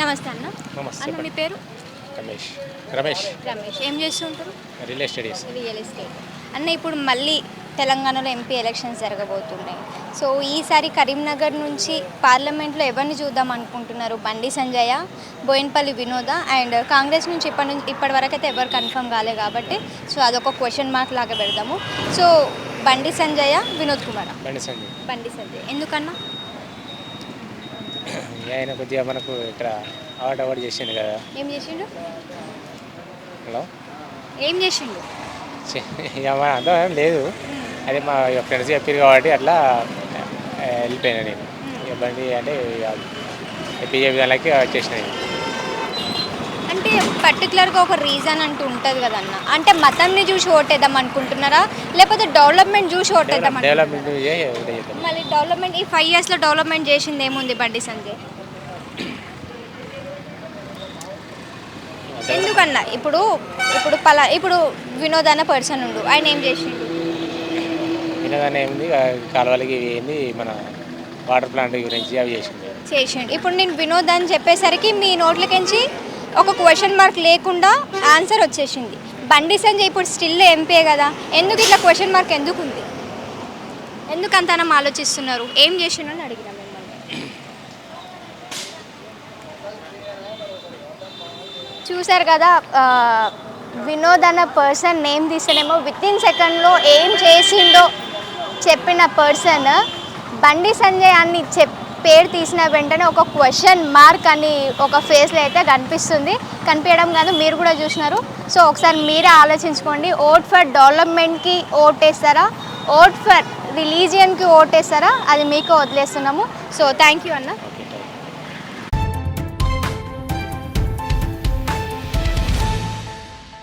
నమస్తే అన్న. నమస్తే అన్న మీ పేరు? రమేష్. రమేష్. రమేష్. ఏం చేస్తుంటారు? రియల్ ఎస్టడీస్ రియల్ ఎస్టేట్. అన్న ఇప్పుడు మళ్ళీ తెలంగాణలో ఎంపీ ఎలక్షన్స్ జరగబోతున్నాయి. సో ఈసారి కరీంనగర్ నుంచి పార్లమెంట్లో ఎవరిని చూద్దాం అనుకుంటున్నారు? బండి సంజయ బోయిన్పల్లి వినోద? అండ్ కాంగ్రెస్ నుంచి ఇప్పటి నుంచి ఇప్పటి వరకు అయితే ఎవరు కన్ఫర్మ్ కాలే కాబట్టి సో అదొక క్వశ్చన్ మార్క్ లాగా పెడదాము. సో బండి సంజయ వినోద్ కుమార్? బండి సంజయ్. బండి సంజయ్. ఎందుకన్నా? ఆయన కొద్దిగా మనకు ఇక్కడ అవార్డు అవార్డు చేసిండు కదా. ఏం చేసిండు? హలో? ఏం చేసిండు? మన అంతా ఏం లేదు. అదే మా ఫ్రెండ్స్ చెప్పారు కాబట్టి అట్లా వెళ్ళిపోయినా నేను. ఇక బండి అంటే బీజేపీ దానికి. అంటే పర్టికులర్గా ఒక రీజన్ అంటూ ఉంటుంది కదన్న. అంటే మతంని చూసి ఓటేద్దాం అనుకుంటున్నారా? లేకపోతే డెవలప్మెంట్ చూసి ఓటేద్దాం మళ్ళీ డెవలప్మెంట్ ఈ ఫైవ్ ఇయర్స్లో డెవలప్మెంట్ చేసింది ఏముంది బండి సంజయ్? ఎందుకన్నా? ఇప్పుడు ఇప్పుడు పలా ఇప్పుడు వినోద్ అన్న పర్సన్ ఉండు. ఆయన ఏం చేసిండు? ఆ కాలువలకి ఏంది? మన వాటర్ ప్లాంట్ గురించి అవి చేసింది చేసిండు. ఇప్పుడు నేను వినోద్ అని చెప్పేసరికి మీ నోట్లకించి? ఒక క్వశ్చన్ మార్క్ లేకుండా ఆన్సర్ వచ్చేసింది. బండి సంజయ్ ఇప్పుడు స్టిల్ ఎంపీ కదా? ఎందుకు ఇట్లా క్వశ్చన్ మార్క్ ఎందుకు ఉంది ఎందుకు అంతనం ఆలోచిస్తున్నారు? ఏం చేసినా అని అడిగిన మిమ్మల్ని. చూశారు కదా వినోద్ అన్న పర్సన్ నేమ్ తీస్తేనేమో విత్ ఇన్ సెకండ్లో ఏం చేసిండో చెప్పిన పర్సన్ బండి సంజయ్ అని చెప్ పేరు తీసిన వెంటనే ఒక క్వశ్చన్ మార్క్ అని ఒక ఫేస్లో అయితే కనిపిస్తుంది. కనిపించడం కాదు మీరు కూడా చూసినారు. సో ఒకసారి మీరే ఆలోచించుకోండి. ఓట్ ఫర్ డెవలప్మెంట్కి ఓటేస్తారా? Vote for రిలీజియన్కి ఓటేస్తారా? అది మీకు వదిలేస్తున్నాము. సో థ్యాంక్ యూ అన్న.